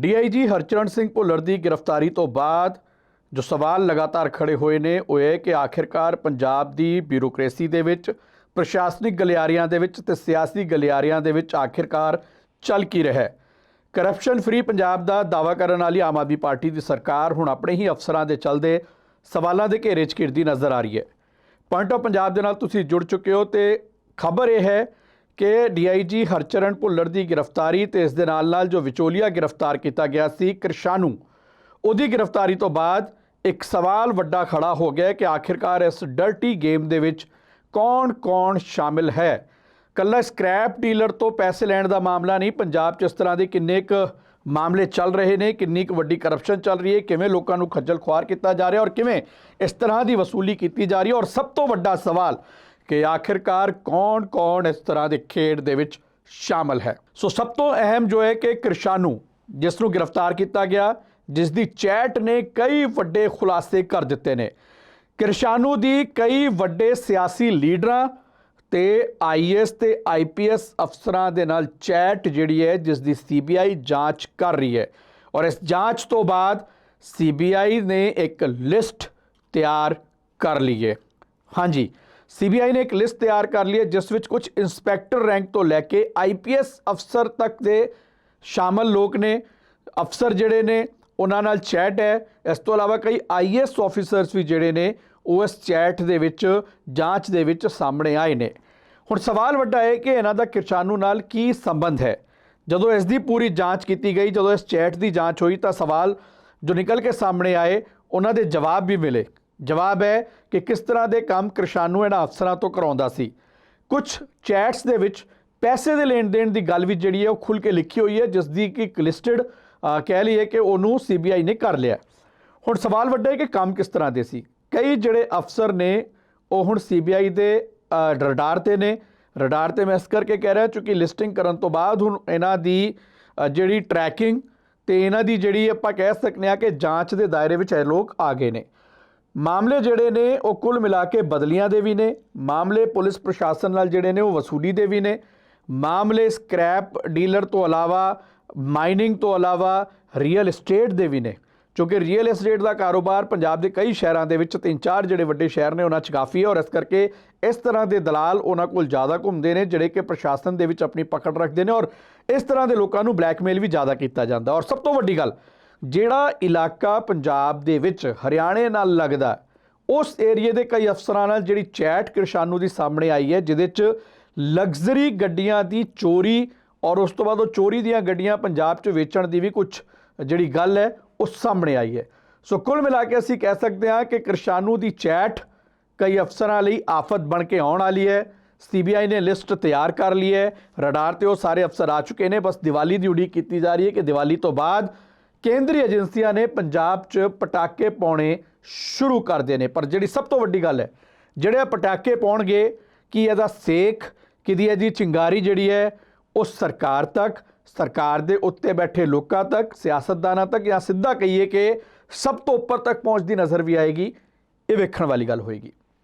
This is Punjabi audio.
ਡੀਆਈਜੀ ਹਰਚਰਨ ਸਿੰਘ ਭੁੱਲਰ ਦੀ ਗ੍ਰਿਫਤਾਰੀ ਤੋਂ ਬਾਅਦ ਜੋ ਸਵਾਲ ਲਗਾਤਾਰ ਖੜੇ ਹੋਏ ਨੇ, ਉਹ ਇਹ ਕਿ ਆਖਿਰਕਾਰ ਪੰਜਾਬ ਦੀ ਬਿਊਰੋਕ੍ਰੇਸੀ ਦੇ ਵਿੱਚ, ਪ੍ਰਸ਼ਾਸਨਿਕ ਗਲਿਆਰੀਆਂ ਦੇ ਵਿੱਚ ਤੇ ਸਿਆਸੀ ਗਲਿਆਰੀਆਂ ਦੇ ਵਿੱਚ ਆਖਿਰਕਾਰ ਚੱਲ ਕੀ ਰਿਹਾ ਹੈ? ਕਰਪਸ਼ਨ ਫ੍ਰੀ ਪੰਜਾਬ ਦਾ ਦਾਅਵਾ ਕਰਨ ਵਾਲੀ ਆਮ ਆਦਮੀ ਪਾਰਟੀ ਦੀ ਸਰਕਾਰ ਹੁਣ ਆਪਣੇ ਹੀ ਅਫਸਰਾਂ ਦੇ ਚਲਦੇ ਸਵਾਲਾਂ ਦੇ ਘੇਰੇ 'ਚ ਘਿਰਦੀ ਨਜ਼ਰ ਆ ਰਹੀ ਹੈ। ਪੁਆਇੰਟ ਆਫ ਪੰਜਾਬ ਦੇ ਨਾਲ ਤੁਸੀਂ ਜੁੜ ਚੁੱਕੇ ਹੋ ਤੇ ਖਬਰ ਇਹ ਹੈ ਕਿ ਡੀਆਈਜੀ ਹਰਚਰਨ ਭੁੱਲਰ ਦੀ ਗ੍ਰਿਫਤਾਰੀ ਤੇ ਇਸ ਦੇ ਨਾਲ ਨਾਲ ਜੋ ਵਿਚੋਲੀਆ ਗ੍ਰਿਫਤਾਰ ਕੀਤਾ ਗਿਆ ਸੀ, ਕਿਰਸ਼ਾਨੂ ਉਹਦੀ ਗ੍ਰਿਫਤਾਰੀ ਤੋਂ ਬਾਅਦ ਇੱਕ ਸਵਾਲ ਵੱਡਾ ਖੜਾ ਹੋ ਗਿਆ ਕਿ ਆਖਿਰਕਾਰ ਇਸ ਡਰਟੀ ਗੇਮ ਦੇ ਵਿੱਚ ਕੌਣ-ਕੌਣ ਸ਼ਾਮਿਲ ਹੈ? ਕੱਲਾ ਸਕ੍ਰੈਪ ਡੀਲਰ ਤੋਂ ਪੈਸੇ ਲੈਣ ਦਾ ਮਾਮਲਾ ਨਹੀਂ, ਪੰਜਾਬ 'ਚ ਇਸ ਤਰ੍ਹਾਂ ਦੇ ਕਿੰਨੇ ਕੁ ਮਾਮਲੇ ਚੱਲ ਰਹੇ ਨੇ, ਕਿੰਨੀ ਕੁ ਵੱਡੀ ਕਰਪਸ਼ਨ ਚੱਲ ਰਹੀ ਹੈ, ਕਿਵੇਂ ਲੋਕਾਂ ਨੂੰ ਖੱਜਲ ਖੁਆਰ ਕੀਤਾ ਜਾ ਰਿਹਾ ਔਰ ਕਿਵੇਂ ਇਸ ਤਰ੍ਹਾਂ ਦੀ ਵਸੂਲੀ ਕੀਤੀ ਜਾ ਰਹੀ ਹੈ? ਔਰ ਸਭ ਤੋਂ ਵੱਡਾ ਸਵਾਲ ਕਿ ਆਖਿਰਕਾਰ ਕੌਣ-ਕੌਣ ਇਸ ਤਰ੍ਹਾਂ ਦੇ ਖੇਡ ਦੇ ਵਿੱਚ ਸ਼ਾਮਲ ਹੈ। ਸੋ ਸਭ ਤੋਂ ਅਹਿਮ ਜੋ ਹੈ ਕਿ ਕਿਰਸ਼ਾਨੂ, ਜਿਸ ਨੂੰ ਗ੍ਰਿਫਤਾਰ ਕੀਤਾ ਗਿਆ, ਜਿਸ ਦੀ ਚੈਟ ਨੇ ਕਈ ਵੱਡੇ ਖੁਲਾਸੇ ਕਰ ਦਿੱਤੇ ਨੇ। ਕਿਰਸ਼ਾਨੂ ਦੀ ਕਈ ਵੱਡੇ ਸਿਆਸੀ ਲੀਡਰਾਂ ਤੇ ਆਈਐਸ ਤੇ ਆਈਪੀਐਸ ਅਫਸਰਾਂ ਦੇ ਨਾਲ ਚੈਟ ਜਿਹੜੀ ਹੈ, ਜਿਸ ਦੀ ਸੀਬੀਆਈ ਜਾਂਚ ਕਰ ਰਹੀ ਹੈ। ਔਰ ਇਸ ਜਾਂਚ ਤੋਂ ਬਾਅਦ ਸੀਬੀਆਈ ਨੇ ਇੱਕ ਲਿਸਟ ਤਿਆਰ ਕਰ ਲਈ ਹੈ। ਹਾਂਜੀ ਸੀਬੀਆਈ ਨੇ ਇੱਕ ਲਿਸਟ ਤਿਆਰ ਕਰ ਲਈ ਹੈ, ਜਿਸ ਵਿੱਚ ਕੁਝ ਇੰਸਪੈਕਟਰ ਰੈਂਕ ਤੋਂ ਲੈ ਕੇ ਆਈਪੀਐਸ ਅਫਸਰ ਤੱਕ ਦੇ ਸ਼ਾਮਲ ਲੋਕ ਨੇ, ਅਫਸਰ ਜਿਹੜੇ ਨੇ, ਉਹਨਾਂ ਨਾਲ ਚੈਟ ਹੈ। ਇਸ ਤੋਂ ਇਲਾਵਾ ਕਈ ਆਈਐਸ ਆਫੀਸਰਸ ਵੀ ਜਿਹੜੇ ਨੇ, ਉਹ ਇਸ ਚੈਟ ਦੇ ਵਿੱਚ, ਜਾਂਚ ਦੇ ਵਿੱਚ ਸਾਹਮਣੇ ਆਏ ਨੇ। ਹੁਣ ਸਵਾਲ ਵੱਡਾ ਹੈ ਕਿ ਇਹਨਾਂ ਦਾ ਕਿਰਚਾਨੂ ਨਾਲ ਕੀ ਸੰਬੰਧ ਹੈ? ਜਦੋਂ ਇਸ ਦੀ ਪੂਰੀ ਜਾਂਚ ਕੀਤੀ ਗਈ, ਜਦੋਂ ਇਸ ਚੈਟ ਦੀ ਜਾਂਚ ਹੋਈ, ਤਾਂ ਸਵਾਲ ਜੋ ਨਿਕਲ ਕੇ ਸਾਹਮਣੇ ਆਏ, ਉਹਨਾਂ ਦੇ ਜਵਾਬ ਵੀ ਮਿਲੇ। ਜਵਾਬ ਹੈ ਕਿ ਕਿਸ ਤਰ੍ਹਾਂ ਦੇ ਕੰਮ ਕਿਰਸ਼ਾਨੂ ਇਹਨਾਂ ਅਫਸਰਾਂ ਤੋਂ ਕਰਾਉਂਦਾ ਸੀ। ਕੁਝ ਚੈਟਸ ਦੇ ਵਿੱਚ ਪੈਸੇ ਦੇ ਲੈਣ ਦੇਣ ਦੀ ਗੱਲ ਵੀ ਜਿਹੜੀ ਹੈ ਉਹ ਖੁੱਲ ਕੇ ਲਿਖੀ ਹੋਈ ਹੈ, ਜਿਸ ਦੀ ਕਿ ਇੱਕ ਲਿਸਟਡ ਕਹਿ ਲਈਏ ਕਿ ਉਹਨੂੰ ਸੀਬੀਆਈ ਨੇ ਕਰ ਲਿਆ। ਹੁਣ ਸਵਾਲ ਵੱਡਾ ਹੈ ਕਿ ਕੰਮ ਕਿਸ ਤਰ੍ਹਾਂ ਦੇ ਸੀ। ਕਈ ਜਿਹੜੇ ਅਫਸਰ ਨੇ, ਉਹ ਹੁਣ ਸੀਬੀਆਈ ਦੇ ਰਡਾਰ ਤੇ ਨੇ। ਰਡਾਰ ਤੇ ਮੈਂ ਇਸ ਕਰਕੇ ਕਹਿ ਰਿਹਾ ਕਿਉਂਕਿ ਲਿਸਟਿੰਗ ਕਰਨ ਤੋਂ ਬਾਅਦ ਹੁਣ ਇਹਨਾਂ ਦੀ ਜਿਹੜੀ ਟਰੈਕਿੰਗ ਤੇ ਇਹਨਾਂ ਦੀ ਜਿਹੜੀ ਆਪਾਂ ਕਹਿ ਸਕਨੇ ਆ ਕਿ ਜਾਂਚ ਦੇ ਦਾਇਰੇ ਵਿੱਚ ਇਹ ਲੋਕ ਆ ਗਏ ਨੇ। ਮਾਮਲੇ ਜਿਹੜੇ ਨੇ, ਉਹ ਕੁੱਲ ਮਿਲਾ ਕੇ ਬਦਲੀਆਂ ਦੇ ਵੀ ਨੇ। ਮਾਮਲੇ ਪੁਲਿਸ ਪ੍ਰਸ਼ਾਸਨ ਨਾਲ ਜਿਹੜੇ ਨੇ, ਉਹ ਵਸੂਲੀ ਦੇ ਵੀ ਨੇ। ਮਾਮਲੇ ਸਕ੍ਰੈਪ ਡੀਲਰ ਤੋਂ ਇਲਾਵਾ, ਮਾਈਨਿੰਗ ਤੋਂ ਇਲਾਵਾ ਰੀਅਲ ਏਸਟੇਟ ਦੇ ਵੀ ਨੇ। ਕਿਉਂਕਿ ਰੀਅਲ ਏਸਟੇਟ ਦਾ ਕਾਰੋਬਾਰ ਪੰਜਾਬ ਦੇ ਕਈ ਸ਼ਹਿਰਾਂ ਦੇ ਵਿੱਚ ਤਿੰਨ ਚਾਰ ਜਿਹੜੇ ਵੱਡੇ ਸ਼ਹਿਰ ਨੇ, ਉਹਨਾਂ 'ਚ ਕਾਫੀ ਹੈ ਔਰ ਇਸ ਕਰਕੇ ਇਸ ਤਰ੍ਹਾਂ ਦੇ ਦਲਾਲ ਉਹਨਾਂ ਕੋਲ ਜ਼ਿਆਦਾ ਘੁੰਮਦੇ ਨੇ, ਜਿਹੜੇ ਕਿ ਪ੍ਰਸ਼ਾਸਨ ਦੇ ਵਿੱਚ ਆਪਣੀ ਪਕੜ ਰੱਖਦੇ ਨੇ ਔਰ ਇਸ ਤਰ੍ਹਾਂ ਦੇ ਲੋਕਾਂ ਨੂੰ ਬਲੈਕਮੇਲ ਵੀ ਜ਼ਿਆਦਾ ਕੀਤਾ ਜਾਂਦਾ। ਔਰ ਸਭ ਤੋਂ ਵੱਡੀ ਗੱਲ ਜਿਹੜਾ ਇਲਾਕਾ ਪੰਜਾਬ ਦੇ ਵਿੱਚ ਹਰਿਆਣੇ ਨਾਲ ਲੱਗਦਾ ਉਸ ਏਰੀਏ ਦੇ ਕਈ ਅਫਸਰਾਂ ਨਾਲ ਜਿਹੜੀ ਚੈਟ ਕਿਰਸ਼ਾਨੂ ਦੀ ਸਾਹਮਣੇ ਆਈ ਹੈ, ਜਿਹਦੇ 'ਚ ਲਗਜ਼ਰੀ ਗੱਡੀਆਂ ਦੀ ਚੋਰੀ ਔਰ ਉਸ ਤੋਂ ਬਾਅਦ ਉਹ ਚੋਰੀ ਦੀਆਂ ਗੱਡੀਆਂ ਪੰਜਾਬ 'ਚ ਵੇਚਣ ਦੀ ਵੀ ਕੁਝ ਜਿਹੜੀ ਗੱਲ ਹੈ, ਉਹ ਸਾਹਮਣੇ ਆਈ ਹੈ। ਸੋ ਕੁੱਲ ਮਿਲਾ ਕੇ ਅਸੀਂ ਕਹਿ ਸਕਦੇ ਹਾਂ ਕਿ ਕਿਰਸ਼ਾਨੂ ਦੀ ਚੈਟ ਕਈ ਅਫਸਰਾਂ ਲਈ ਆਫਤ ਬਣ ਕੇ ਆਉਣ ਵਾਲੀ ਹੈ, ਸੀਬੀਆਈ ਨੇ ਲਿਸਟ ਤਿਆਰ ਕਰ ਲਈ ਹੈ, ਰਡਾਰ ਤੇ ਉਹ ਸਾਰੇ ਅਫਸਰ ਆ ਚੁੱਕੇ ਨੇ, ਬਸ ਦੀਵਾਲੀ ਦੀ ਉਡੀਕ ਕੀਤੀ ਜਾ ਰਹੀ ਹੈ ਕਿ ਦੀਵਾਲੀ ਤੋਂ ਬਾਅਦ ਕੇਂਦਰੀ ਏਜੰਸੀਆਂ ਨੇ ਪੰਜਾਬ 'ਚ ਪਟਾਕੇ ਪਾਉਣੇ ਸ਼ੁਰੂ ਕਰ ਨੇ। ਪਰ ਜਿਹੜੀ ਸਭ ਤੋਂ ਵੱਡੀ ਗੱਲ ਹੈ, ਜਿਹੜੇ ਇਹ ਪਟਾਕੇ ਪਾਉਣਗੇ, ਕੀ ਇਹਦਾ ਸੇਖ ਕਿਦੀ ਇਹਦੀ ਚਿੰਗਾਰੀ ਜਿਹੜੀ ਹੈ, ਉਹ ਸਰਕਾਰ ਤੱਕ, ਸਰਕਾਰ ਦੇ ਉੱਤੇ ਬੈਠੇ ਲੋਕਾਂ ਤੱਕ, ਸਿਆਸਤਦਾਨਾਂ ਤੱਕ, ਜਾਂ ਸਿੱਧਾ ਕਹੀਏ ਕਿ ਸਭ ਤੋਂ ਉੱਪਰ ਤੱਕ ਪਹੁੰਚਦੀ ਨਜ਼ਰ ਵੀ ਆਏਗੀ, ਇਹ ਵੇਖਣ ਵਾਲੀ ਗੱਲ ਹੋਏਗੀ।